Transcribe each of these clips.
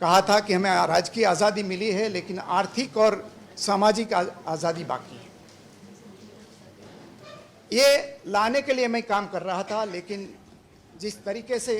कहा था कि हमें राजकीय आज़ादी मिली है लेकिन आर्थिक और सामाजिक आ- आज़ादी बाकी है ये लाने के लिए मैं काम कर रहा था लेकिन जिस तरीके से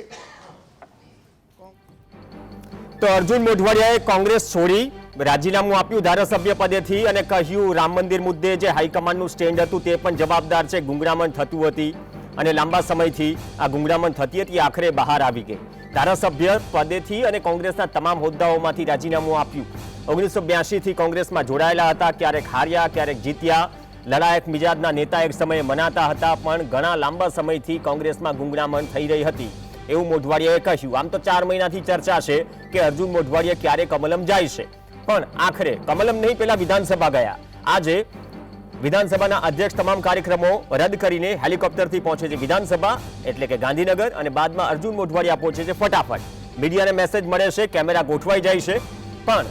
તો અર્જુન મોઢવાડિયાએ કોંગ્રેસ છોડી રાજીનામું આપ્યું ધારાસભ્ય પદેથી અને કહ્યું રામ મંદિર મુદ્દે જે હાઈકમાન્ડનું સ્ટેન્ડ હતું તે પણ જવાબદાર છે ગુંગળામણ થતું હતી અને લાંબા સમયથી આ ગુંગળામણ થતી હતી આખરે બહાર આવી ગઈ ધારાસભ્ય પદેથી અને કોંગ્રેસના તમામ હોદ્દાઓમાંથી રાજીનામું આપ્યું. ઓગણીસો બ્યાસીથી કોંગ્રેસમાં જોડાયેલા હતા, ક્યારેક હાર્યા, ક્યારેક જીત્યા. લડાયક મિજાજના નેતા એક સમયે મનાતા હતા, પણ ઘણા લાંબા સમયથી કોંગ્રેસમાં ગુંગળામણ થઈ રહી હતી. એવું મોઢવાડિયાએ કહ્યું. આમ તો ચાર મહિનાથી ચર્ચા છે કે અર્જુન મોઢવાડિયા ક્યારે કમલમ જાય છે. પણ આખરે કમલમ નહીં પહેલા વિધાનસભા ગયા. આજે વિધાનસભાના અધ્યક્ષ તમામ કાર્યક્રમો રદ કરીને હેલિકોપ્ટરથી પહોંચે છે વિધાનસભા, એટલે કે ગાંધીનગર અને બાદમાં અર્જુન મોઢવાડિયા પહોંચે છે ફટાફટ. મીડિયાને મેસેજ મળે છે, કેમેરા ગોઠવાઈ જાય છે, પણ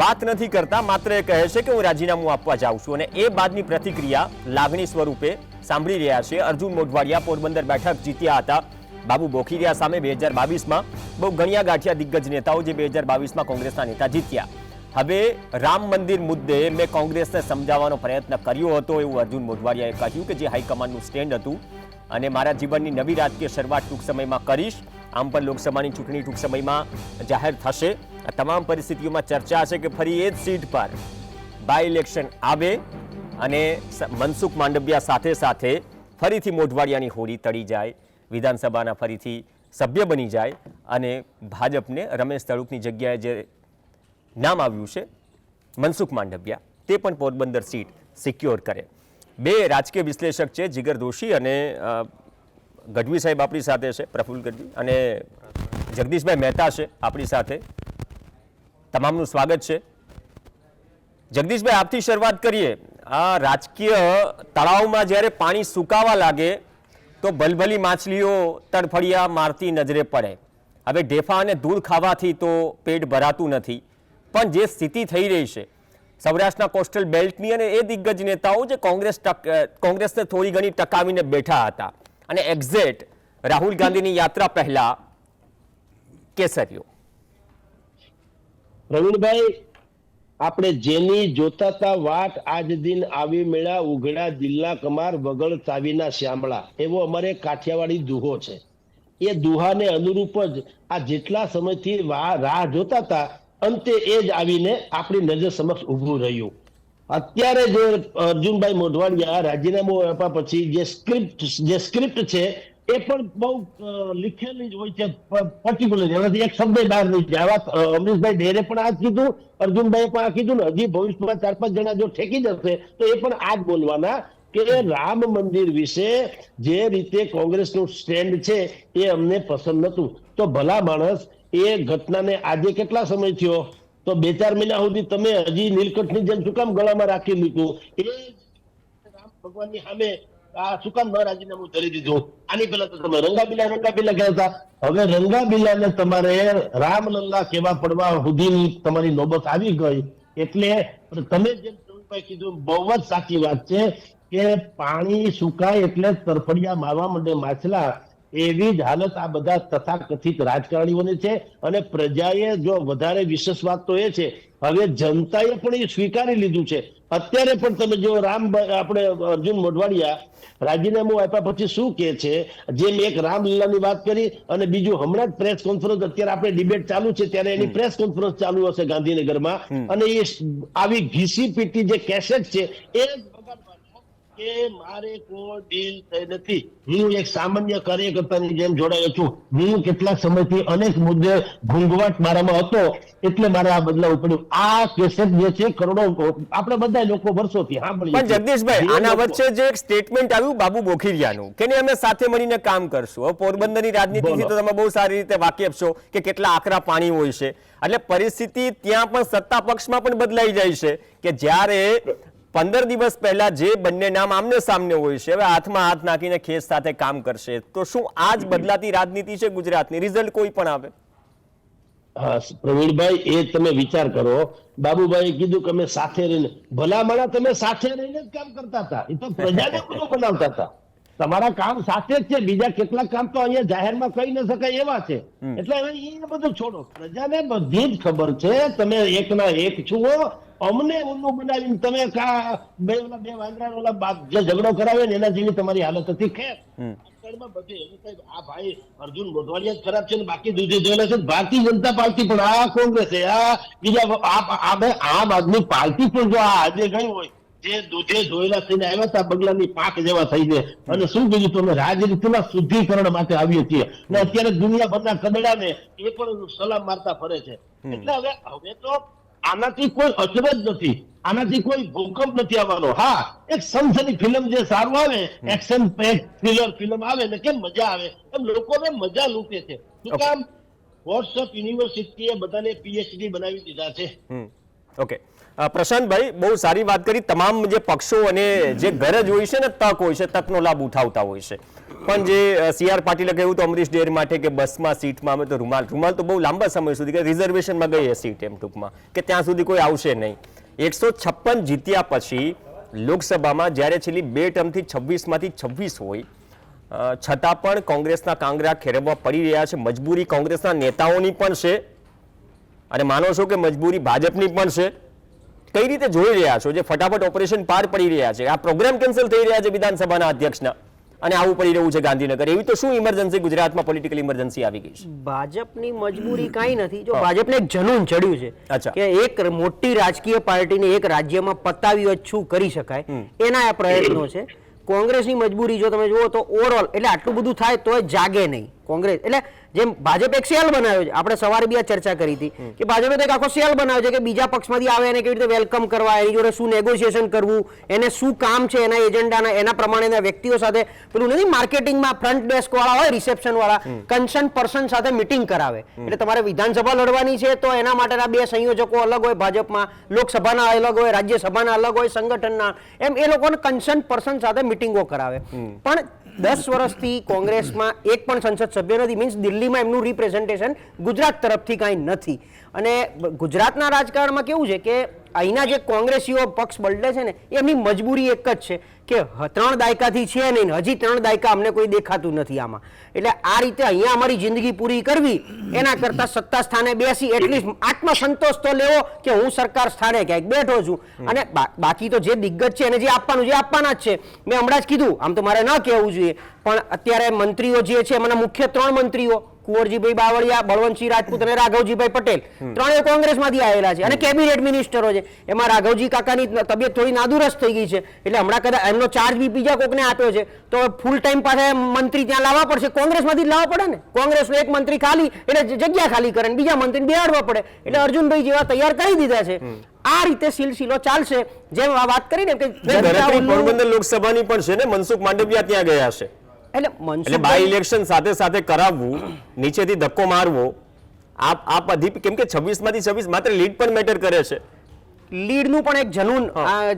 વાત નથી કરતા, માત્ર એ કહે છે કે હું રાજીનામું આપવા જાઉં છું અને એ બાદની પ્રતિક્રિયા લાગણી સ્વરૂપે સાંભળી રહ્યા છે. અર્જુન મોઢવાડિયા પોરબંદર બેઠક જીત્યા હતા. બાબુ બોખીરિયા સામે બે હજાર બાવીસમાં બહુ ગણ્યા ગાંઠિયા દિગ્ગજ નેતાઓ જે બે હજાર બાવીસમાં કોંગ્રેસના નેતા જીત્યા. હવે રામ મંદિર મુદ્દે મેં કોંગ્રેસને સમજાવવાનો પ્રયત્ન કર્યો હતો એવું અર્જુન મોઢવાડિયાએ કહ્યું કે જે હાઈકમાન્ડનું સ્ટેન્ડ હતું અને મારા જીવનની નવી રાજકીય શરૂઆત ટૂંક સમયમાં કરીશ. આમ પણ લોકસભાની ચૂંટણી ટૂંક સમયમાં જાહેર થશે. તમામ પરિસ્થિતિઓમાં ચર્ચા છે કે ફરી એ જ સીટ પર બાય ઇલેક્શન આવે અને મનસુખ માંડવિયા સાથે સાથે ફરીથી મોઢવાડિયાની હોડી તળી જાય, વિધાનસભાના ફરીથી સભ્ય બની જાય અને ભાજપને રમેશ તળુકની જગ્યાએ જે નામ આવ્યું છે મનસુખ માંડવિયા. તે પણ પોરબંદર સીટ સિક્યોર કરે. બે રાજકીય વિશ્લેષક છે, જીગર દોશી અને ગઢવી સાહેબ આપણી સાથે છે, પ્રફુલ ગઢવી અને જગદીશભાઈ મહેતા છે આપણી સાથે. તમામનું સ્વાગત છે. જગદીશભાઈ, આપથી શરૂઆત કરીએ. આ રાજકીય તળાવમાં જ્યારે પાણી સુકાવા લાગે, તો ભલભલી માછલીઓ તડફડિયા મારતી નજરે પડે. હવે ઢેફા અને ધૂળ ખાવાથી તો પેટ ભરાતું નથી. પણ જે સ્થિતિ થઈ રહી છે, સૌરાષ્ટ્રના કોસ્ટલ બેલ્ટની અને એ દિગ્ગજ નેતાઓ જે કોંગ્રેસ કોંગ્રેસને થોડી ઘણી ટકાવીને બેઠા હતા. અને એક્ઝેટ રાહુલ ગાંધીની યાત્રા પહેલા કેસરીઓ. પ્રવીણભાઈ આપણે જેની જોતા તા વાટ આજ દિન આવી મેળા ઉઘડા દિલના કમાર વગળ તાવીના શ્યામળા, એવો અમારે કાઠિયાવાડી દુહો છે. એ દુહાને અનુરૂપ જ આ જેટલા સમયથી રાહ જોતા તા અંતે એ જ આવીને આપણી નજર સમક્ષ ઊભું રહ્યું. અત્યારે જે અર્જુનભાઈ મોઢવાડિયા રાજીનામું આપ્યા પછી જે સ્ક્રિપ્ટ જે સ્ક્રિપ્ટ છે, એ પણ બહુ લીખેલી જ હોય છે પર્ટિક્યુલર એનાથી એક શબ્દ બહાર નહીં જાય આવા અમરીશભાઈ ઢેરે પણ આ કીધું અર્જુનભાઈ પણ આ કીધું ને, હજી ભવિષ્યમાં ચાર પાંચ જણા જો ઠેકી જશે, તો એ પણ આ જ બોલવાના કે રામ મંદિર વિશે જે રીતે કોંગ્રેસનું સ્ટેન્ડ છે, એ અમને પસંદ નતું તો ભલા માણસ એ ઘટનાને આજે કેટલા સમય થયો? તો બે ચાર મહિના સુધી તમે હજી નીલકંઠની જેમ શું ગળામાં રાખી લીધું એ રામ ભગવાનની સામે આ શું ન રાજીનામું ધરી દીધું? આની પહેલા તો તમે રંગાબીલા રંગાબીલા કહેતા હવે રંગાબીલાને તમારે રામલલ્લા કેવા પડવા સુધીની તમારી નોબત આવી ગઈ. એટલે તમે જેમ પ્રવીણભાઈ કીધું બહુ જ સાચી વાત છે કે પાણી સુકાય એટલે તરફડિયા મારવા માટે માછલા એવી જ હાલત આ બધા તથાકથિત રાજકારણીઓની છે અને પ્રજાએ જો વધારે વિશેષ વાત તો એ છે હવે જનતાએ પણ એ સ્વીકારી લીધું છે. અત્યારે પણ તમે જો રામ આપણે અર્જુન મોઢવાડિયા રાજીનામું આપ્યા પછી શું કે છે? જેમ એક રામલીલાની વાત કરી અને બીજું હમણાં જ પ્રેસ કોન્ફરન્સ અત્યારે આપણે ડિબેટ ચાલુ છે ત્યારે એની પ્રેસ કોન્ફરન્સ ચાલુ હશે ગાંધીનગરમાં અને એ આવી ઘીસી પીટી જે કેસેટ છે એ કે મારે કોઈ ડીલ થઈ નથી. હું એક સામાન્ય કાર્યકર્તાની જેમ જોડાયો છું. હું કેટલાક સમયથી અનેક મુદ્દે ઘૂંઘવાટ મારામાં હતો એટલે મારે આ બદલાવ પડ્યું. આ કેસેટ જે છે કરોડો આપણે બધા લોકો વર્ષોથી સાંભળીએ પણ જગદીશભાઈ આના વચ્ચે જે એક સ્ટેટમેન્ટ આવ્યું બાબુ બોખીરિયાનું કે નહીં, અમે સાથે મળીને કામ કરશું. હવે પોરબંદરની રાજનીતિથી તો તમે બહુ સારી રીતે વાકેફ છો કે કેટલા આકરા પાણી હોય છે. એટલે પરિસ્થિતિ ત્યાં પણ સત્તા પક્ષમાં પણ બદલાઈ જાય છે કે જ્યારે પંદર દિવસ પહેલા જે બંને નામ આમને સામને હોય છે, હવે હાથમાં હાથ નાખીને ખેસ સાથે કામ કરશે. તો શું આજ બદલાતી રાજનીતિ છે ગુજરાતની? રિઝલ્ટ કોઈ પણ આવે હા, પ્રવીણભાઈ, એ તમે વિચાર કરો. બાબુભાઈ કીધું કે અમે સાથે રહીને ભલા માણા તમે સાથે રહીને જ કામ કરતા હતા. એ તો પ્રજાને બનાવતા હતા. તમારા કામ સાથે જ છે બીજા કેટલાક કામ તો અહીંયા જાહેરમાં કહી ન શકાય એવા છે. એટલે એ બધું છોડો. પ્રજાને બધી જ ખબર છે તમે એક ના એક છુઓ અમને ઓલું બનાવીને તમે કા બે ઓલા બે વાંદરા ઓલા જે ઝઘડો કરાવે ને એના જેવી તમારી હાલત હતી. ખેર. આ ભાઈ અર્જુન મોઢવાડિયા ખરાબ છે ને બાકી દૂધી જોયેલા છે ભારતીય જનતા પાર્ટી પણ આ કોંગ્રેસ છે આ બીજા આમ આદમી પાર્ટી પણ જો આ આજે ગઈ હોય જે દૂધે ધોયેલા થઈને આવ્યા હતા બગલાની પાક જેવા થઈને. અને શું કીધું તમે? રાજનીતિના શુદ્ધિકરણ માટે આવીએ છીએ. અને અત્યારે દુનિયાભરના કદડાને એ પણ સલામ મારતા ફરે છે. એટલે હવે હવે તો આનાથી કોઈ અચરજ નથી. આનાથી કોઈ ભૂકંપ નથી આવવાનો. હા એક સનસની ફિલ્મ જે સારું આવે એક્શન પેક થ્રિલર ફિલ્મ આવે ને કેમ મજા આવે? એમ લોકોને મજા લૂંટે છે. શું કામ? વોટ્સઅપ યુનિવર્સિટીએ બધાને પીએચડી બનાવી દીધા છે. ઓકે પ્રશાંતભાઈ, બહુ સારી વાત કરી. તમામ જે પક્ષો અને જે ગરજ હોય છે ને, તક હોય છે, તકનો લાભ ઉઠાવતા હોય છે. પણ જે સીઆર પાટીલે કહ્યું તો અમરીશ ડેર માટે કે બસમાં, સીટમાં, અમે તો રૂમાલ રૂમાલ તો બહુ લાંબા સમય સુધી કે રિઝર્વેશનમાં ગઈ સીટ એમ ટૂંકમાં, કે ત્યાં સુધી કોઈ આવશે નહીં. એકસો છપ્પન જીત્યા પછી લોકસભામાં જ્યારે છેલ્લી બે ટર્મથી છવ્વીસમાંથી છવ્વીસ હોય છતાં પણ કોંગ્રેસના કાંગરા ખેરવવા પડી રહ્યા છે. મજબૂરી કોંગ્રેસના નેતાઓની પણ છે. અને માનો છો કે મજબૂરી ભાજપની પણ છે. કઈ રીતે જોઈ રહ્યા છો? જે ફટાફટ ઓપરેશન પાર પડી રહ્યા છે. આ પ્રોગ્રામ કેન્સલ થઈ રહ્યા છે વિધાનસભાના અધ્યક્ષના. અને આવું પડી રહ્યું છે ગાંધીનગર. એવી તો શું ઇમરજન્સી ગુજરાતમાં પોલિટિકલ ઇમરજન્સી આવી ગઈ છે. ભાજપની મજબૂરી કાંઈ નથી. જો ભાજપને એક જનૂન ચડ્યું છે. કે એક મોટી રાજકીય પાર્ટીને એક રાજ્યમાં પતાવી અચ્છું કરી શકાય એના આ પ્રયત્નો છે. કોંગ્રેસની મજબૂરી જો તમે જુઓ તો ઓવરઓલ એટલે આટલું બધું થાય તો જાગે નહીં. કોંગ્રેસ. એટલે જેમ ભાજપ એક સેલ બનાવ્યો છે આપણે સવારે બી આ ચર્ચા કરી હતી કે ભાજપે તો એક આખો સેલ બનાવ્યો છે કે બીજા પક્ષમાંથી આવે એને કેવી રીતે વેલકમ કરવા એની જોડે શું નેગોશિએશન કરવું એને શું કામ છે એના એજન્ડાના એના પ્રમાણેના વ્યક્તિઓ સાથે પેલું નથી માર્કેટિંગમાં ફ્રન્ટ ડેસ્ક વાળા હોય રિસેપ્શન વાળા કન્સર્ન પર્સન સાથે મિટિંગ કરાવે. એટલે તમારે વિધાનસભા લડવાની છે તો એના માટેના બે સંયોજકો અલગ હોય ભાજપમાં લોકસભાના અલગ હોય રાજ્યસભાના અલગ હોય સંગઠનના એમ એ લોકોને કન્સર્ન પર્સન સાથે મિટિંગો કરાવે. પણ દસ વર્ષથી કોંગ્રેસમાં એક પણ સંસદ સભ્ય નથી મીન્સ દિલ્હીમાં એમનું રિપ્રેઝન્ટેશન ગુજરાત તરફથી કાંઈ નથી. અને ગુજરાતના રાજકારણમાં કેવું છે કે અહીંના જે કોંગ્રેસીઓ પક્ષ બદલે છે ને એમની મજબૂરી એક જ છે કે ત્રણ દાયકાથી છે નહીં હજી ત્રણ દાયકા અમને કોઈ દેખાતું નથી આમાં. એટલે આ રીતે અહીંયા અમારી જિંદગી પૂરી કરવી એના કરતાં સત્તા સ્થાને બેસી એટલીસ્ટ આત્મસંતોષ તો લેવો કે હું સરકાર સ્થાને ક્યાંક બેઠો છું. અને બાકી તો જે દિગ્ગજ છે એને જે આપવાનું જે આપવાના જ છે મેં હમણાં જ કીધું આમ તો મારે ન કહેવું જોઈએ. પણ અત્યારે મંત્રીઓ જે છે એમાંના મુખ્ય ત્રણ મંત્રીઓ કુંવરજીભાઈ બાવળિયા બળવંતસિંહ રાજપૂત અને રાઘવજીભાઈ પટેલ ત્રણેય કોંગ્રેસમાંથી આવેલા છે અને કેબિનેટ મિનિસ્ટરો છે. એમાં રાઘવજી કાકાની તબિયત થોડી નાદુરસ્ત થઈ ગઈ છે. એટલે હમણાં કદાચ એમનો ચાર્જ બી બીજા કોકને આપ્યો છે. તો ફૂલ ટાઈમ પાસે મંત્રી ત્યાં લાવવા પડશે. કોંગ્રેસમાંથી જ લાવવા પડે ને? કોંગ્રેસનો એક મંત્રી ખાલી એટલે જગ્યા ખાલી કરે ને બીજા મંત્રીને બેહાડવા પડે. એટલે અર્જુનભાઈ જેવા તૈયાર કરી દીધા છે. આ રીતે સિલસિલો ચાલશે. જેમ વાત કરીને કે પોરબંદર લોકસભાની પણ છે ને? મનસુખ માંડવિયા ત્યાં ગયા છે એટલે એટલે બાય ઇલેક્શન સાથે સાથે કરાવવું નીચેથી ધક્કો મારવો આપ આ અધિપ કેમ કે છવ્વીસમાંથી છવ્વીસ માત્ર લીડ પણ મેટર કરે છે. લીડનું પણ એક જનૂન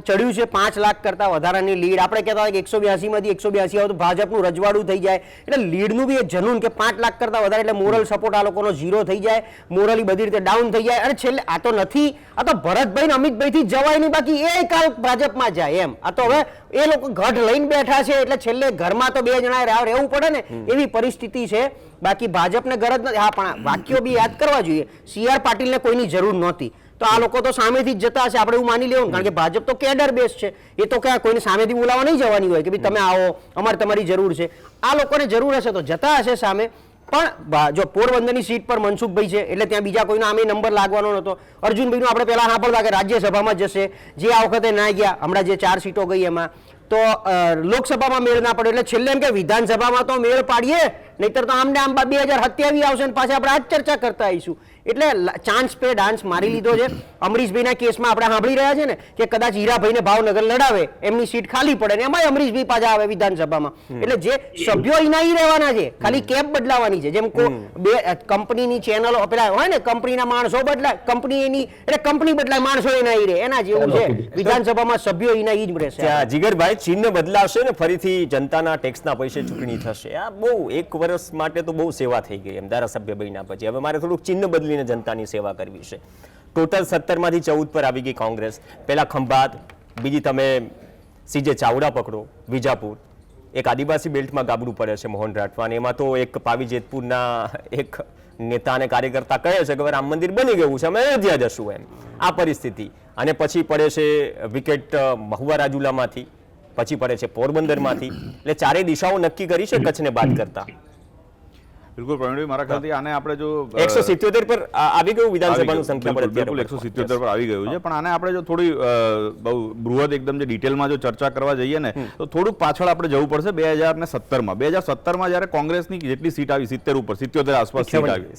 ચડ્યું છે પાંચ લાખ કરતા વધારાની લીડ. આપણે કહેતા હતા કે એકસો બ્યાસી માંથી એકસો બ્યાસી આવે તો ભાજપનું રજવાડું થઈ જાય. એટલે લીડનું બી એક જનૂન કે પાંચ લાખ કરતા વધારે એટલે મોરલ સપોર્ટ આ લોકોનો ઝીરો થઈ જાય. મોરલી બધી રીતે ડાઉન થઈ જાય. અને છેલ્લે આ તો નથી આ તો ભરતભાઈ ને અમિતભાઈથી જવાય નહીં બાકી એ કાલ ભાજપમાં જાય એમ. આ તો હવે એ લોકો ગઢ લઈને બેઠા છે એટલે છેલ્લે ઘરમાં તો બે જણા રાહ રહેવું પડે ને એવી પરિસ્થિતિ છે. બાકી ભાજપને ગરજ નથી. હા પણ વાક્યો બી યાદ કરવા જોઈએ. સી આર પાટીલને કોઈની જરૂર નહોતી. તો આ લોકો તો સામેથી જ જતા હશે, આપણે એવું માની લેવું કારણ કે ભાજપ તો કેડર બેસ છે. એ તો ક્યાં કોઈને સામેથી બોલાવવા નહીં જવાની હોય કે ભાઈ તમે આવો, અમારે તમારી જરૂર છે. આ લોકોને જરૂર હશે તો જતા હશે સામે. પણ જો પોરબંદરની સીટ પર મનસુખભાઈ છે, એટલે ત્યાં બીજા કોઈનો આમે નંબર લાગવાનો નહોતો. અર્જુનભાઈનું આપણે પહેલાં સાંભળતા કે રાજ્યસભામાં જશે. જે આ વખતે ના ગયા, હમણાં જે ચાર સીટો ગઈ એમાં. તો લોકસભામાં મેળ ના પડે એટલે છેલ્લે એમ કે વિધાનસભામાં તો મેળ પાડીએ, નહીતર તો આમને આમ બે હજાર સત્યાવીસ આવશે ને પાછા આપણે આ ચર્ચા કરતા આવીશું. એટલે ચાન્સ પે ડાન્સ મારી લીધો છે. અમરીશભાઈના કેસમાં આપણે સાંભળી રહ્યા છે ને કે કદાચ હીરાભાઈને ભાવનગર લડાવે એમની સીટ ખાલી પડે ને એમાં અમરીશભાઈ પાછા આવે વિધાનસભામાં. એટલે જે સભ્યો એના ઈ રહેવાના છે ખાલી કેબ બદલાવાની છે. જેમ કો બે કંપનીની ચેનલો પેલા હોય ને કંપનીના માણસો બદલાય કંપની એની એટલે કંપની બદલાય માણસો એના ઈ રહે એના જેવું છે. વિધાનસભામાં સભ્યો એના ઈ જ રહેશે જીગરભાઈ ચિહ્ન બદલાશે ને ફરીથી જનતાના ટેક્સના પૈસે ચૂંટણી થશે. આ બહુ એક વર્ષ માટે તો બહુ સેવા થઈ ગઈ એમ ધારાસભ્ય બન્યા પછી. હવે મારે થોડુંક ચિહ્ન બદલીને જનતાની સેવા કરવી છે. ટોટલ સત્તરમાંથી ચૌદ પર આવી ગઈ કોંગ્રેસ. પહેલાં ખંભાત, બીજી તમે સીજે ચાવડા પકડો, વિજાપુર. એક આદિવાસી બેલ્ટમાં ગાબડું પડે છે મોહન રાઠવા એમાં તો એક પાવી જેતપુરના એક નેતા અને કાર્યકર્તા કહે છે કે રામ મંદિર બની ગયું છે, અમે અયોધ્યા જશું એમ. આ પરિસ્થિતિ. અને પછી પડે છે વિકેટ મહુવા રાજુલામાંથી. પછી પડે છે પોરબંદરમાંથી. એટલે ચારેય દિશાઓ નક્કી કરી છે કચ્છને બાદ કરતા. બિલકુલ પ્રવીણભાઈ મારા ખ્યાલથી આને આપણે જો એકસો સિત્યોતેર પર આવી ગયું વિધાનસભાનું સંખ્યા બિલકુલ, એકસો સિત્યોતેર પર આવી ગયું છે. પણ આને આપણે જો થોડી બહુ બૃહદ એકદમ જે ડિટેલમાં જો ચર્ચા કરવા જઈએ ને તો થોડુંક પાછળ આપણે જવું પડશે બે હજાર ને સત્તરમાં. બે હજાર સત્તરમાં જ્યારે કોંગ્રેસની જેટલી સીટ આવી સિત્તેર ઉપર સિત્યોતેર આસપાસ સીટ આવી.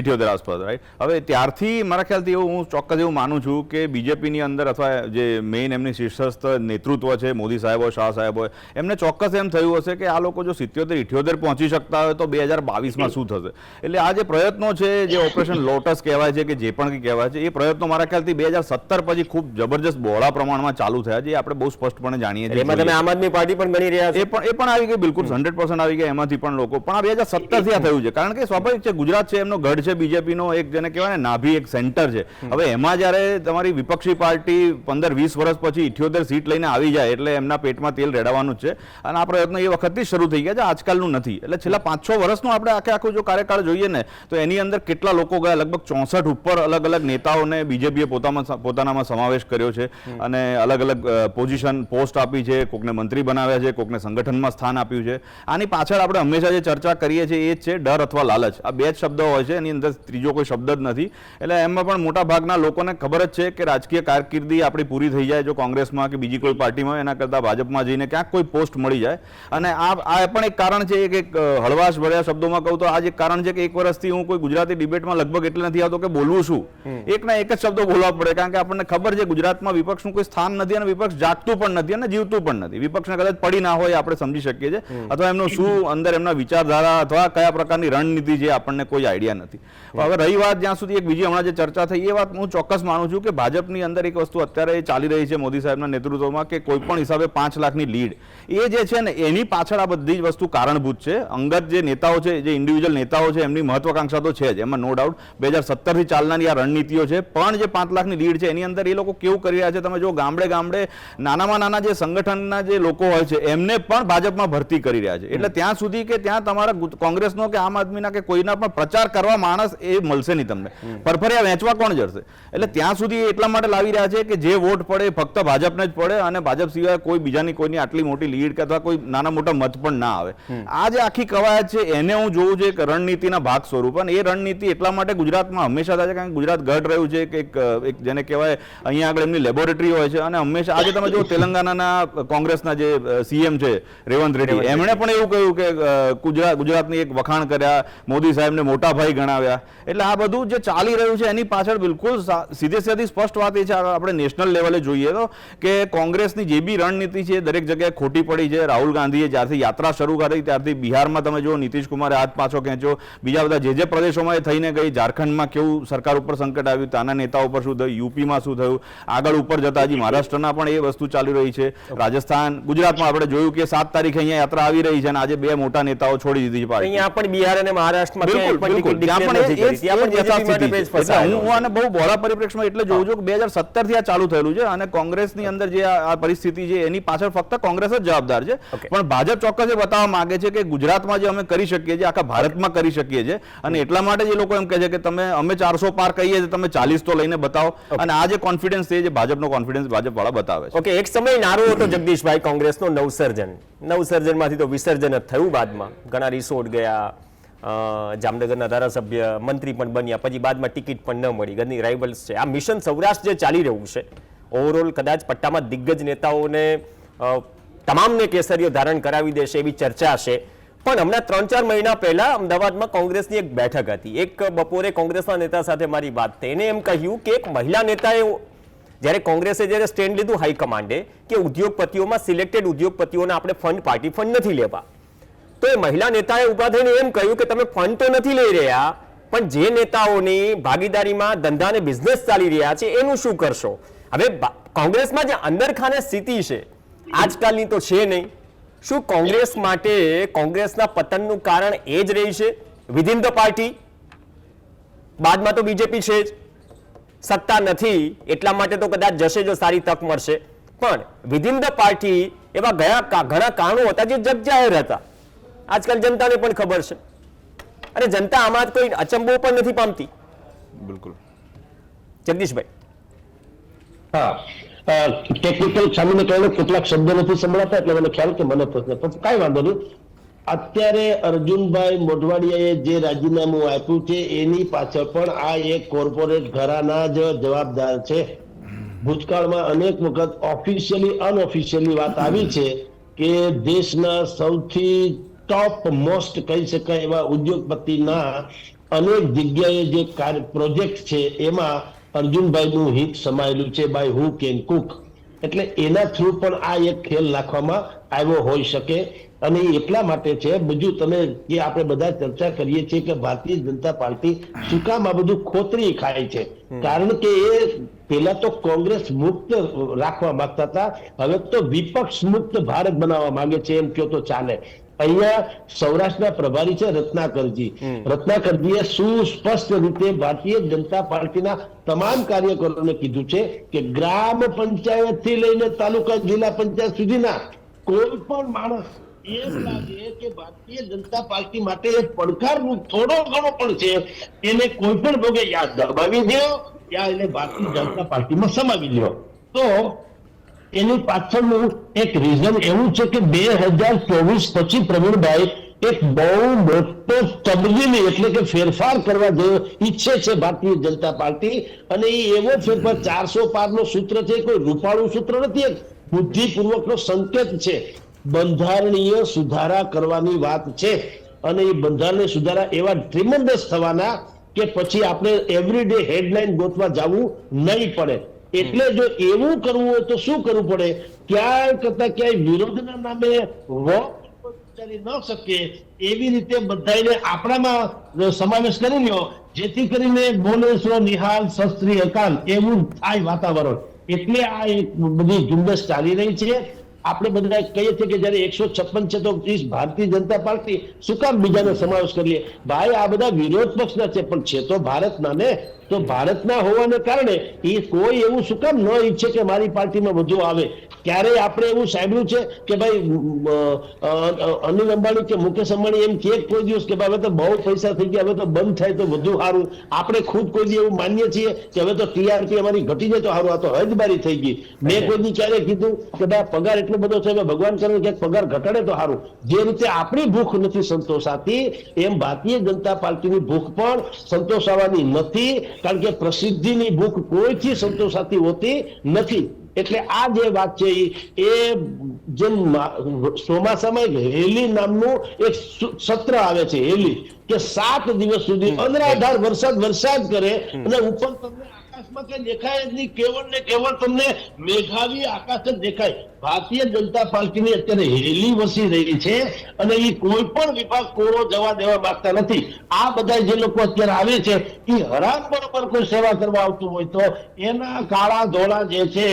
ઇઠ્યોતેર. આસપાસ રાઈટ હવે ત્યારથી મારા ખ્યાલથી એવું હું ચોક્કસ એવું માનું છું કે બીજેપીની અંદર અથવા જે મેઇન એમની શીર્ષસ્થ નેતૃત્વ છે મોદી સાહેબ હોય શાહ સાહેબ હોય એમને ચોક્કસ એમ થયું હશે કે આ લોકો જો સિત્યોતેર ઇઠ્યોતેર પહોંચી શકતા હોય તો બે હજાર બાવીસમાં શું થશે? એટલે આ જે પ્રયત્નો છે જે ઓપરેશન લોટસ કહેવાય છે કે જે પણ કહેવાય છે એ પ્રયત્નો મારા ખ્યાલથી બે હજાર સત્તર પછી ખૂબ જબરજસ્ત બહોળા પ્રમાણમાં ચાલુ થયા જે આપણે બહુ સ્પષ્ટપણે જાણીએ છીએ. એમાં તમે આમ આદમી પાર્ટી પણ ગણી રહ્યા છો. એ પણ એ પણ આવી ગઈ બિલકુલ હંડ્રેડ પર્સન્ટ આવી ગયા એમાંથી પણ લોકો. પણ આ બે હજાર સત્તરથી આ થયું છે. કારણ કે સ્વાભાવિક છે ગુજરાત છે એમનો ગઢ છે બીજેપીનો એક જેને કહેવાય ને નાભી એક સેન્ટર છે. હવે એમાં જ્યારે તમારી વિપક્ષી પાર્ટી પંદર વીસ વર્ષ પછી ઇઠ્યોતેર સીટ લઈને આવી જાય એટલે એમના પેટમાં તેલ રેડાવાનું જ છે. અને આ પ્રયત્નો એ વખતથી શરૂ થઈ ગયા છે આજકાલનું નથી. એટલે છેલ્લા પાંચ છ વર્ષનું આપણે આખે આખું જો કાર્યકાળ જોઈએ ને તો એની અંદર કેટલા લોકો ગયા? લગભગ ચોસઠ ઉપર અલગ અલગ નેતાઓને બીજેપીએ પોતામાં પોતાનામાં સમાવેશ કર્યો છે. અને અલગ અલગ પોઝિશન પોસ્ટ આપી છે કોકને મંત્રી બનાવ્યા છે કોકને સંગઠનમાં સ્થાન આપ્યું છે. આની પાછળ આપણે હંમેશા જે ચર્ચા કરીએ છીએ એ જ છે ડર અથવા લાલચ. આ બે જ શબ્દો હોય છે એની અંદર ત્રીજો કોઈ શબ્દ જ નથી. એટલે એમાં પણ મોટા ભાગના લોકોને ખબર જ છે કે રાજકીય કારકિર્દી આપણી પૂરી થઈ જાય જો કોંગ્રેસમાં કે બીજી કોઈ પાર્ટીમાં એના કરતાં ભાજપમાં જઈને ક્યાંક કોઈ પોસ્ટ મળી જાય. અને આ આ પણ એક કારણ છે કે એક હળવાશ ભર્યા શબ્દોમાં કહું તો આજે કારણ છે કે એક વર્ષથી હું કોઈ ગુજરાતી ડિબેટમાં લગભગ એટલે નથી આવતો કે બોલવું છું. એક ના એક જ શબ્દો બોલવા પડે કારણ કે આપણને ખબર છે ગુજરાતમાં વિપક્ષનું કોઈ સ્થાન નથી અને વિપક્ષ જાગતું પણ નથી અને જીવતું પણ નથી. વિપક્ષને કદાચ પડી ના હોય આપણે સમજી શકીએ છીએ. અથવા એમનો શું અંદર એમના વિચારધારા અથવા કયા પ્રકારની રણનીતિ છે આપણને કોઈ આઈડિયા નથી. હવે રહી વાત જ્યાં સુધી એક બીજી હમણાં જે ચર્ચા થઈ એ વાત હું ચોક્કસ માનું છું કે ભાજપની અંદર એક વસ્તુ અત્યારે ચાલી રહી છે મોદી સાહેબના નેતૃત્વમાં કે કોઈ પણ હિસાબે પાંચ લાખની લીડ. એ જે છે ને એની પાછળ આ બધી જ વસ્તુ કારણભૂત છે. અંગત જે નેતાઓ છે જે ઇન્ડિવિજ્યુઅલ નેતાઓ છે એમની મહત્વાકાંક્ષા તો છે જ એમાં નો ડાઉટ બે હજાર સત્તરથી ચાલનારી આ રણનીતિઓ છે પણ જે પાંચ લાખની લીડ છે એની અંદર એ લોકો કેવું કરી રહ્યા છે તમે જો ગામડે ગામડે નાનામાં નાના જે સંગઠનના જે લોકો હોય છે એમને પણ ભાજપમાં ભરતી કરી રહ્યા છે. એટલે ત્યાં સુધી કે ત્યાં તમારા કોંગ્રેસનો કે આમ આદમીના કે કોઈના પણ પ્રચાર કરવા માણસ એ મળશે નહીં તમને. પરફરિયા વેચવા કોણ જશે એટલે ત્યાં સુધી એટલા માટે લાવી રહ્યા છે કે જે વોટ પડે ફક્ત ભાજપને જ પડે અને ભાજપ સિવાય કોઈ બીજાની કોઈની આટલી મોટી લીડ કે અથવા કોઈ નાના મોટા મત પણ ના આવે. આ જે આખી કવાયત છે એને હું જોઉં છે એક રણનીતિના ભાગ સ્વરૂપ અને એ રણનીતિ એટલા માટે ગુજરાતમાં હંમેશા થાય છે કારણ કે ગુજરાત ગઢ રહ્યું છે કે એક એક જેને કહેવાય અહીંયા આગળ એમની લેબોરેટરી હોય છે અને હંમેશા આજે તમે જો તેલંગાનાના કોંગ્રેસના જે સીએમ છે રેવંત રેડ્ડી એમણે પણ એવું કહ્યું કે ગુજરાત ગુજરાતની એક વખાણ કર્યા મોદી સાહેબને મોટા ભાઈ ગણાવ્યા. એટલે આ બધું જે ચાલી રહ્યું છે એની પાછળ બિલકુલ સીધે સીધી સ્પષ્ટ વાત એ છે આપણે નેશનલ લેવલે જોઈએ તો કે કોંગ્રેસની જે બી રણનીતિ છે દરેક જગ્યાએ ખોટી પડી છે. રાહુલ ગાંધીએ જ્યારથી યાત્રા શરૂ કરી ત્યારથી બિહારમાં તમે જો નીતિશ કુમારે હાથ પાછો ખેંચ્યો બીજા બધા જે જે પ્રદેશોમાં એ થઈને ગઈ ઝારખંડમાં કેવું સરકાર ઉપર સંકટ આવ્યું ત્યાંના નેતાઓ ઉપર શું થયું યુપીમાં શું થયું આગળ ઉપર જતા હજી મહારાષ્ટ્રના પણ એ વસ્તુ ચાલી રહી છે. રાજસ્થાન ગુજરાતમાં આપણે જોયું કે સાત તારીખે અહીંયા યાત્રા આવી રહી છે અને આજે બે મોટા નેતાઓ છોડી દીધી છે અહીંયા પણ બિહાર અને મહારાષ્ટ્રમાં. હું આને બહુ બોળા પરિપ્રેક્ષમાં એટલે જોઉં છું કે બે હજાર સત્તરથી આ ચાલુ થયેલું છે અને કોંગ્રેસની અંદર જે આ આ પરિસ્થિતિ છે એની પાછળ ફક્ત કોંગ્રેસ જ જવાબદાર છે. પણ ભાજપ ચોક્કસ એ બતાવવા માંગે છે કે ગુજરાતમાં જે અમે કરી શકીએ છીએ આખા ભારતમાં કરી શકીએ છીએ. અને એટલા માટે જ એ લોકો એમ કહે છે કે તમે અમે ચારસો પાર કહીએ છીએ તમે ચાલીસ તો લઈને બતાવો. અને આ જે કોન્ફિડન્સ છે જે ભાજપનો કોન્ફિડન્સ ભાજપ વાળા બતાવે છે. ઓકે એક સમય નારો હતો જગદીશભાઈ કોંગ્રેસનો નવસર્જન. નવસર્જનમાંથી તો વિસર્જન જ થયું બાદમાં. ઘણા રિસોર્ટ ગયા જામનગરના ધારાસભ્ય મંત્રી પણ બન્યા પછી બાદમાં ટિકિટ પણ ન મળી. ઘરની રાઇવલ્સ છે. આ મિશન સૌરાષ્ટ્ર જે ચાલી રહ્યું છે ઓવરઓલ કદાચ પટ્ટામાં દિગ્ગજ નેતાઓને તમામને કેસરીઓ ધારણ કરાવી દેશે એવી ચર્ચા છે. પણ હમણાં ત્રણ ચાર મહિના પહેલા અમદાવાદમાં કોંગ્રેસની એક બેઠક હતી. એક બપોરે કોંગ્રેસના નેતા સાથે મારી વાત. થઈ એને એમ કહ્યું કે એક મહિલા નેતાએ જ્યારે કોંગ્રેસે જ્યારે સ્ટેન્ડ લીધું હાઈકમાન્ડે કે ઉદ્યોગપતિઓમાં સિલેક્ટેડ ઉદ્યોગપતિઓને આપણે ફંડ, પાર્ટી ફંડ નથી લેવા. તો એ મહિલા નેતાએ ઊભા થઈને એમ કહ્યું કે તમે ફંડ તો નથી લઈ રહ્યા, પણ જે નેતાઓની ભાગીદારીમાં ધંધા અને બિઝનેસ ચાલી રહ્યા છે, એનું શું કરશો? હવે કોંગ્રેસમાં જે અંદરખાને સ્થિતિ છે, આજકાલની તો છે નહીં. શું કોંગ્રેસ માટે કોંગ્રેસના પતનનું કારણ એ જ રહ્યું છે? Within the party. બાદમાં તો બીજેપી છે જ. સત્તા નથી. એટલા માટે તો કદાચ જશે જો સારી તક મળશે. પણ વિધિન ધ પાર્ટી એવા ગયા ઘણા કારણો હતા જે જગજાહેર હતા. આજકાલ જનતાને પણ ખબર છે. અને જનતા આમાં કોઈ અચંબો પણ નથી પામતી. બિલકુલ. જગદીશભાઈ. હા. ટેકનિકલ ખામીને કારણે કેટલાક શબ્દો નથી સંભળાતા એટલે મને ખ્યાલ કે મને પ્રશ્ન પણ કાંઈ વાંધો નહીં. અત્યારે અર્જુનભાઈ મોઢવાડિયાએ જે રાજીનામું આપ્યું છે, એની પાછળ પણ આ એક કોર્પોરેટ ઘરાના જ જવાબદાર છે. ભૂતકાળમાં અનેક વખત ઓફિશિયલી અનઓફિશિયલી વાત આવી છે કે દેશના સૌથી ટોપ મોસ્ટ કહી શકાય એવા ઉદ્યોગપતિના અનેક જગ્યાએ જે કાર્ય પ્રોજેક્ટ છે, એમાં અર્જુનભાઈનું હિત સમાયેલું છે બાય હુ કેન કુક એટલે એના થ્રુ પણ આ એક ખેલ નાખવામાં આવ્યો હોઈ શકે. અને એટલા માટે છે બીજું તમે જે આપણે બધા ચર્ચા કરીએ છીએ કે ભારતીય જનતા પાર્ટી શું કામ આ બધું ખોતરી ખાય છે. કારણ કે એ પેલા તો કોંગ્રેસ મુક્ત રાખવા માંગતા હતા. હવે તો વિપક્ષ મુક્ત ભારત બનાવવા માંગે છે એમ કયો તો ચાલે. અહીંયા સૌરાષ્ટ્રના પ્રભારી છે રત્નાકરજી. રત્નાકરજીએ સુસ્પષ્ટ રીતે ભારતીય જનતા પાર્ટીના તમામ કાર્યકરોને કીધું છે કે ગ્રામ પંચાયતથી લઈને તાલુકા જિલ્લા પંચાયત સુધીના કોઈ પણ માણસ એમ લાગે કે ભારતીય જનતા પાર્ટી માટે એક પડકારરૂપ થોડો ઘણો પણ છે એને કોઈ પણ ભોગે યાદ દબાવી દો. યા એને ભારતીય જનતા પાર્ટીમાં સમાવી લ્યો તો એની પાછળનું એક રીઝન એવું છે કે બે હજાર ચોવીસ પછી પ્રવીણભાઈ એક બહુ મોટો તબદીલી એટલે કે ફેરફાર કરવા જેવો ઈચ્છે છે ભારતીય જનતા પાર્ટી. અને એ એવો ફેરફાર ચારસો પાર નો સૂત્ર છે કોઈ રૂપાળું સૂત્ર નથી એક. બુદ્ધિપૂર્વકનો સંકેત છે. બંધારણીય સુધારા કરવાની વાત છે. અને એ બંધારણીય સુધારા એવા ટ્રીમન્ડસ થવાના કે પછી આપણે એવરીડે હેડલાઇન ગોતવા જવું નહીં પડે. એટલે જો એવું કરવું હોય તો શું કરવું પડે? ક્યાંય કરતા ક્યાંય વિરોધના નામે ચાલી ન શકે. એવી રીતે બધાને આપણામાં સમાવેશ કરી લ્યો, જેથી કરીને બોલેશ્વર, નિહાલ, શસ્ત્રી, અકાલ એવું થાય વાતાવરણ. એટલે આ એક બધી ઝુંબેશ ચાલી રહી છે. આપણે બધા કહીએ છીએ કે જયારે એકસો છપ્પન છે તો ત્રીસ ભારતીય જનતા પાર્ટી, શું કામ બીજાનો સમાવેશ કરીએ? ભાઈ, આ બધા વિરોધ પક્ષના છે, પણ છે તો ભારતના ને તો ભારતના હોવાને કારણે એ કોઈ એવું શું કામ ન ઈચ્છે કે મારી પાર્ટીમાં વધુ આવે. ક્યારેય આપણે એવું સાંભળ્યું છે કે ભાઈ અનિલ અંબાણી કે મુકેશ અંબાણી એમ કે કોઈ દિવસ કે હવે તો બહુ પૈસા થઈ ગયા, હવે તો બંધ થાય તો વધુ સારું. આપણે ખુદ કોઈ દી એવું માનીએ છીએ કે હવે તો ટીઆરપી અમારી ઘટી જાય તો સારું, આ તો હદબારી થઈ ગઈ. મેં કોઈ દી ક્યારે કીધું કે ભાઈ પગાર એટલો બધો છે કે ભગવાન કરે ક્યાંક પગાર ઘટાડે તો સારું જે રીતે આપણી ભૂખ નથી સંતોષાતી એમ ભારતીય જનતા પાર્ટીની ભૂખ પણ સંતોષાવાની નથી કારણ કે પ્રસિદ્ધિની ભૂખ કોઈથી સંતોષાતી હોતી નથી. એટલે આ જે વાત છે એ જેમ ચોમાસામાં હેલી નામનું એક સત્ર આવે છે હેલી કે સાત દિવસ સુધી અનરાધાર વરસાદ વરસાદ કરે અને ઉપર તમને આકાશમાં કઈ દેખાય જ નહીં કેવળ ને કેવળ તમને મેઘાવી આકાશ જ દેખાય. ભારતીય જનતા પાર્ટીની અત્યારે હેલી વસી રહી છે અને એ કોઈ પણ વિભાગ કોરો જવા દેવા માંગતા નથી. આ બધા જે લોકો અત્યારે આવે છે એ હરામ બરોબર કોઈ સેવા કરવા આવતું હોય તો એના કાળા ધોળા જે છે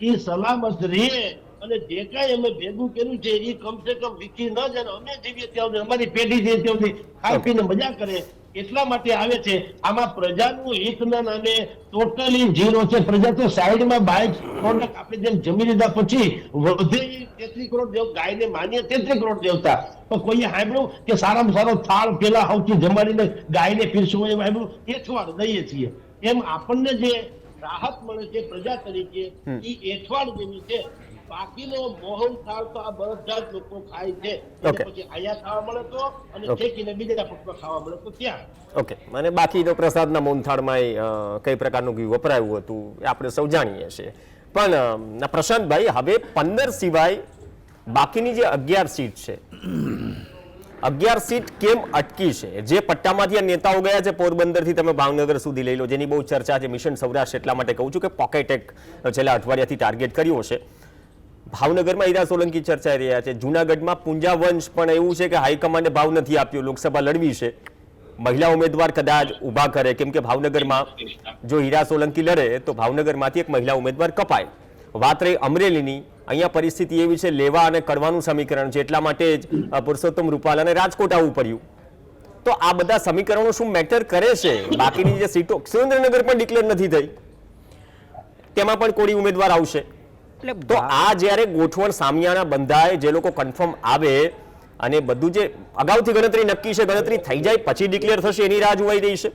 એ સલામત રહે અને જે કાંઈ અમે ભેગું કર્યું છે એ કમસે કમ વિકી ન જાય અમે જીવીએ ત્યાં અમારી પેઢી જે ત્યાં ખાઈ પીને મજા કરે એટલા માટે આવે છે આમાં પ્રજાનું હિતના નામે ટોટલી ઝીરો છે. પ્રજા તો સાઈડમાં બાય પ્રોડક્ટ આપણે જેમ જમી લીધા પછી વધે તેત્રીસ કરોડ દેવ ગાયને માનીએ તેત્રીસ કરોડ દેવતા. પણ કોઈએ સાંભળ્યું કે સારામાં સારો થાળ પેલા સૌથી જમાડીને ગાયને પીરસવું એમ સાંભળ્યું? એઠવાડ દઈએ છીએ. એમ આપણને જે રાહત મળે છે પ્રજા તરીકે એ એઠવાડ જેવી છે. બાકીનો મોહન થાળ તો આ બધા જ લોકો ખાય છે. પછી અહીંયા ખાવા મળે તો અને. ઠેકીને બીજા પક્ષમાં ખાવા મળે તો ત્યાં. ઓકે અને બાકીનો પ્રસાદના મોહનથાળમાં કઈ પ્રકારનું ઘી વપરાયું હતું એ આપણે સૌ જાણીએ છીએ. પણ પ્રશાંતભાઈ હવે પંદર સિવાય બાકીની જે અગિયાર સીટ છે અગિયાર સીટ કેમ અટકી છે? જે પટ્ટામાંથી આ નેતાઓ ગયા છે પોરબંદરથી તમે ભાવનગર સુધી લઈ લો જેની બહુ ચર્ચા છે મિશન સૌરાષ્ટ્ર એટલા માટે કહું છું કે પોકેટ એક છેલ્લા અઠવાડિયાથી ટાર્ગેટ કર્યો છે ભાવનગરમાં હીરા સોલંકી ચર્ચાઈ રહ્યા છે. જુનાગઢમાં પૂંજા વંશ પણ એવું છે કે હાઈકમાન્ડે ભાવ નથી આપ્યો. લોકસભા લડવી છે. મહિલા ઉમેદવાર કદાચ ઊભા કરે. કેમ કે ભાવનગરમાં જો હીરા સોલંકી લડે, તો ભાવનગરમાંથી એક મહિલા ઉમેદવાર કપાય. વાત રહી અમરેલીની. અહીંયા પરિસ્થિતિ એવી છે, લેવા અને કરવાનું સમીકરણ છે. એટલા માટે જ પુરુષોત્તમ રૂપાલાને રાજકોટ આવવું પડ્યું. તો આ બધા સમીકરણો શું મેટર કરે છે? બાકીની જે સીટો, સુરેન્દ્રનગર પણ ડિક્લેર નથી થઈ. તેમાં પણ કોળી ઉમેદવાર આવશે. એટલે તો આ જ્યારે ગોઠવણ સામિયાના બંધાય જે લોકો કન્ફર્મ આવે અને બધું જે અગાઉથી ગણતરી નક્કી છે ગણતરી થઈ જાય પછી ડિક્લેર થશે એની રાહ જોવાઈ રહી છે.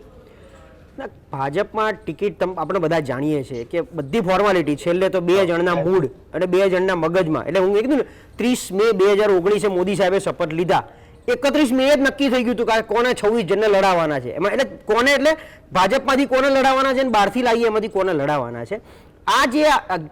ના, ભાજપમાં ટિકિટ આપણે બધા જાણીએ છીએ કે બધી ફોર્માલિટી છેલ્લે તો બે જણના મૂડ અને બે જણના મગજમાં. એટલે હું એ કીધું ને ત્રીસ મે બે હજાર ઓગણીસે મોદી સાહેબે શપથ લીધા. એકત્રીસ મે જ નક્કી થઈ ગયું હતું કે કોને છવ્વીસ જણને લડાવવાના છે. એમાં એટલે કોને એટલે ભાજપમાંથી કોને લડાવવાના છે અને બહારથી લાવીએ એમાંથી કોને લડાવવાના છે. આ જે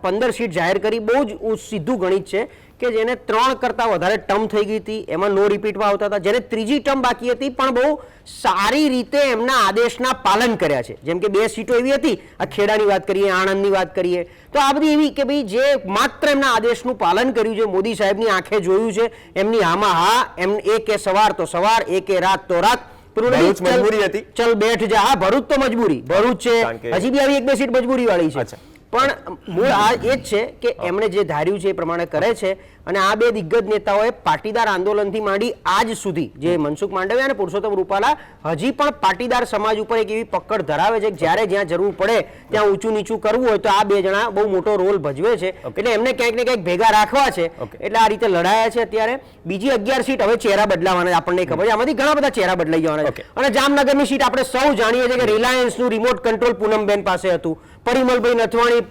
પંદર સીટ જાહેર કરી બહુ જ સીધું ગણિત છે કે જેને ત્રણ કરતાં વધારે ટર્મ થઈ ગઈ હતી એમાં નો રિપીટમાં આવતા હતા. જેને ત્રીજી ટર્મ બાકી હતી પણ બહુ સારી રીતે એમના આદેશના પાલન કર્યા છે. જેમ કે બે સીટો એવી હતી આ ખેડાની વાત કરીએ આણંદની વાત કરીએ. તો આ બધી એવી કે ભાઈ જે માત્ર એમના આદેશનું પાલન કર્યું છે મોદી સાહેબની આંખે જોયું છે એમની હામાં હા એમ એ કે સવાર તો સવાર એ કે રાત તો રાત. મજબૂરી હતી? ચલ બેઠ જા. હા ભરૂચ તો મજબૂરી. ભરૂચ છે. હજી બી આવી એક બે સીટ મજબૂરી વાળી છે. પણ મૂળ આ એ જ છે કે એમણે જે ધાર્યું છે એ પ્રમાણે કરે છે. અને આ બે દિગ્ગજ નેતાઓએ પાટીદાર આંદોલનથી માંડી આજ સુધી જે મનસુખ માંડવિયા અને પુરુષોત્તમ રૂપાલા હજી પણ પાટીદાર સમાજ ઉપર એક એવી પકડ ધરાવે છે કે જ્યારે જ્યાં જરૂર પડે ત્યાં ઊંચું નીચું કરવું હોય તો આ બે જણા બહુ મોટો રોલ ભજવે છે. એટલે એમને ક્યાંક ને ક્યાંક ભેગા રાખવા છે. એટલે આ રીતે લડાયા છે અત્યારે. બીજી અગિયાર સીટ હવે ચહેરા બદલાવાના આપણને ખબર છે. આમાંથી ઘણા બધા ચહેરા બદલાઈ જવાના છે. અને જામનગરની સીટ આપણે સૌ જાણીએ છીએ કે રિલાયન્સનું રિમોટ કંટ્રોલ પૂનમબેન પાસે હતું. પરિમલભાઈ નથવાણી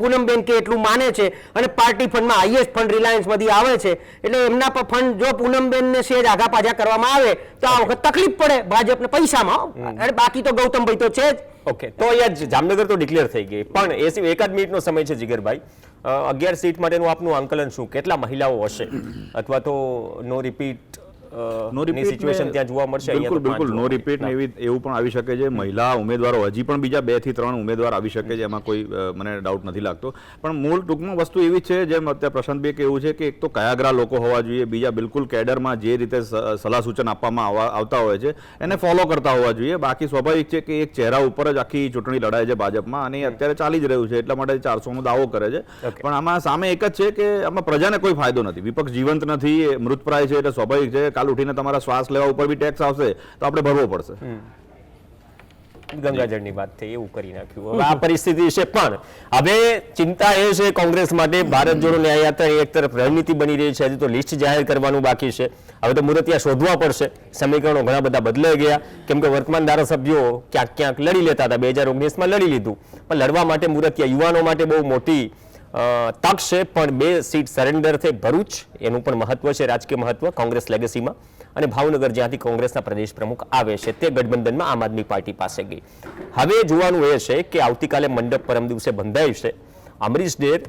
પૂનમબેન કે એટલું માને છે. અને પાર્ટી ફંડમાં હાઈએસ્ટ ફંડ રિલાયન્સમાંથી આવે છે એટલે એમના પર ફંડ જો પૂનમબેનને સેજ આઘા પાછા કરવામાં આવે તો આ વખત તકલીફ પડે ભાજપને પૈસામાં. અને બાકી તો ગૌતમભાઈ તો છે જ. ઓકે તો અહીંયા જામનગર તો ડિક્લેર થઈ ગઈ. પણ એ સિવાય એકાદ મિનિટનો સમય છે જીગરભાઈ. અગિયાર સીટ માટેનું આપનું આંકલન શું? કેટલા મહિલાઓ હશે? અથવા તો no repeat no repeat situation ત્યાં જોવા મળશે બિલકુલ બિલકુલ. નો રિપીટ ને એવી એવું પણ આવી શકે છે. મહિલા ઉમેદવારો હજી પણ બીજા બેથી ત્રણ ઉમેદવાર આવી શકે છે એમાં કોઈ મને ડાઉટ નથી લાગતો. પણ મૂળ ટૂંકમાં વસ્તુ એવી છે જેમ અત્યારે પ્રશાંતભાઈ કેવું છે કે એક તો કયાગ્રા લોકો હોવા જોઈએ બીજા બિલકુલ કેડરમાં જે રીતે સલાહ સૂચન આપવામાં આવા- આવતા હોય છે એને ફોલો કરતા હોવા જોઈએ. બાકી સ્વાભાવિક છે કે એક ચહેરા ઉપર જ આખી ચૂંટણી લડાય છે ભાજપમાં અને એ અત્યારે ચાલી જ રહ્યું છે એટલા માટે ચારસો નો દાવો કરે છે. પણ આમાં સામે એક જ છે કે આમાં પ્રજાને કોઈ ફાયદો નથી. વિપક્ષ જીવંત નથી એ મૃતપ્રાય છે એટલે સ્વાભાવિક છે. કાલ ઉઠીને તમારા શ્વાસ લેવા ઉપર બી ટેક્સ આવશે તો આપણે ભરવો પડશે. ગંગાજળની વાત થઈ એવું કરી નાખ્યું. હવે આ પરિસ્થિતિ છે પણ હવે ચિંતા એ છે કોંગ્રેસ માટે ભારત જોડો ન્યાય યાત્રા એક તરફ રણનીતિ બની રહી છે હજી તો લિસ્ટ જાહેર કરવાનું બાકી છે. હવે તો મુરતિયા શોધવા પડશે. સમીકરણો ઘણા બધા બદલાઈ ગયા. કેમ કે વર્તમાન ધારાસભ્યો ક્યાંક ક્યાંક લડી લેતા હતા. બે હજાર ઓગણીસમાં લડી લીધું. પણ લડવા માટે મુરતિયા યુવાનો માટે બહુ મોટી તક છે પણ બે સીટ સરેન્ડર થઈ ભરૂચ, એનું પણ મહત્વ છે, રાજકીય મહત્વ, કોંગ્રેસ લેગસીમાં. અને ભાવનગર જ્યાંથી કોંગ્રેસના પ્રદેશ પ્રમુખ આવે છે, તે ગઠબંધનમાં આમ આદમી પાર્ટી પાસે ગઈ. હવે જોવાનું એ છે કે આવતીકાલે મંડપ પરમ દિવસે બંધાય છે. અમરીશ ડેર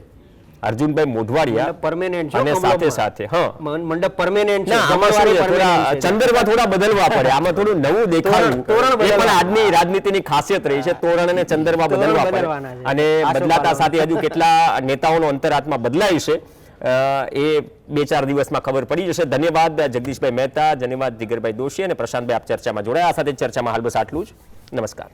અર્જુનભાઈ મોઢવાડિયા પરમેનન્ટ અને સાથે સાથે હા. મંડપ પરમેનન્ટ છે. આમાં થોડા ચંદરવા થોડા બદલવા પડે. આમાં થોડું નવું દેખાડવું તોરણ- તોરણ એ પણ આજની રાજનીતિની ખાસિયત રહી છે. તોરણ અને ચંદરવા બદલવા પડે. અને બદલાતા સાથે હજુ કેટલા નેતાઓનો અંતરાત્મા બદલાય છે એ બે ચાર દિવસમાં ખબર પડી જશે. ધન્યવાદ જગદીશભાઈ મહેતા ધન્યવાદ દિગરભાઈ દોશી અને પ્રશાંતભાઈ આપ ચર્ચામાં જોડાયા. આ સાથે ચર્ચામાં હાલ બસ આટલું જ. નમસ્કાર.